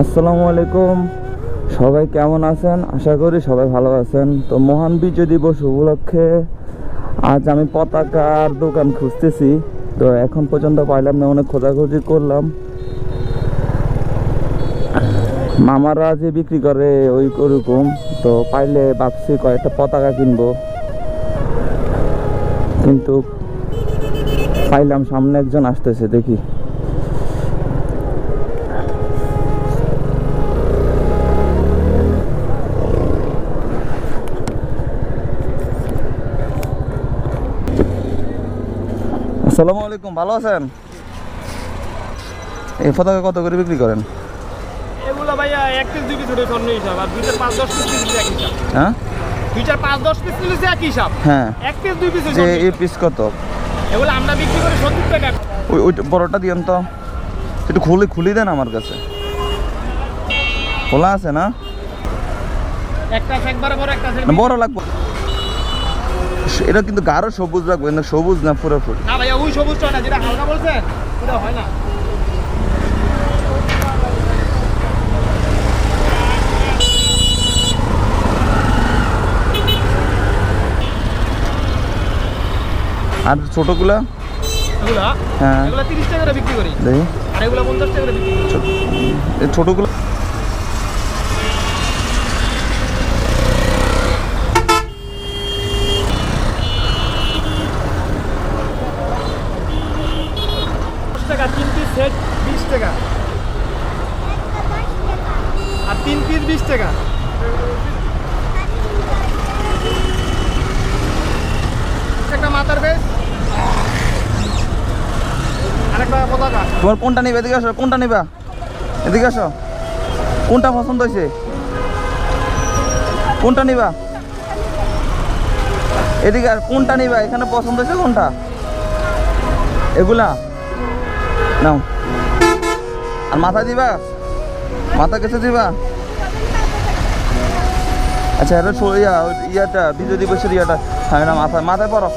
আসসালামু আলাইকুম। সবাই কেমন আছেন? আশা করি সবাই ভালো আছেন। তো মহান বিজয় দিবস উপলক্ষে আজ আমি পতাকার দোকান খুঁজতেছি। তো এখন পর্যন্ত পাইলাম না, অনেক খোঁজাখুঁজি করলাম। মামারা যে বিক্রি করে ওই ওরকম। তো পাইলে ভাবছি কয়েকটা পতাকা কিনবো। কিন্তু পাইলাম, সামনে একজন আসতেছে, দেখি। আসসালামু আলাইকুম ভালো আছেন? এই পতাকা কত করে বিক্রি করেন? এগুলো ভাইয়া এক পিস দুই পিস ওটা স্বর্ণ হিসাব আর দুই চার পাঁচ দশ পিস নিলে এক হিসাব। হ্যাঁ? দুই চার পাঁচ দশ পিস নিলে এক হিসাব। হ্যাঁ। এক পিস দুই পিস যে এই পিস কত? এগুলো আমরা বিক্রি করি সত্তর টাকা। ওই ওই বড়টা দিয়েন তো। একটু খুলে খুলে দেন আমার কাছে। খোলা আছে না? একটা একবারে বড় একটা আছে। না বড় লাগবে। এটা কিন্তু গাঢ় সবুজ রাখবেন না সবুজ না পুরোপুরি? না ভাইয়া ওই সবুজটা না যেটা হালকা বলছেন ওটা হয় না। আর ছোটগুলা? এগুলা হ্যাঁ। এগুলো তিরিশ টাকা করে বিক্রি করি দেখি আর এগুলো পঞ্চাশ টাকা করে বিক্রি করি ছোট- এই ছোটগুলো দশ টাকা তিন পিস সেট বিশ টাকা। আর তিন পিস বিশ টাকা। একটা মাথার বেশ তোমার কোনটা নিবে? এদিকে আসো। কোনটা নিবা? এদিকে আসো। কোনটা পছন্দ হয়েছে? কোনটা নিবা? এদিকে আর কোনটা নিবা? এখানে পছন্দ হয়েছে কোনটা? এগুলা? নাও। আর মাথা দিবা? মাথা কিছু দিবা? আচ্ছা এটা ইয়া ইয়াটা, বিজয় দিবসের ইয়াটা। হ্যাঁ না মাথায় মাথায় পড়ো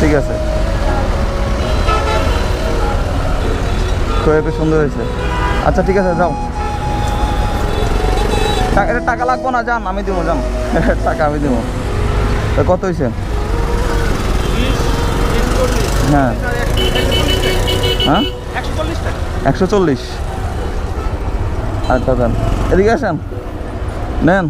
ঠিক আছে। খুবই সুন্দর হয়েছে। আচ্ছা ঠিক আছে, যাও। টাকা লাগবো না, যান, আমি দিব, যান। টাকা আমি দিব। কত হয়েছে হ্যাঁ। হ্যাঁ? একশো চল্লিশ। আচ্ছা দেন। এদিকে আসেন। নেন।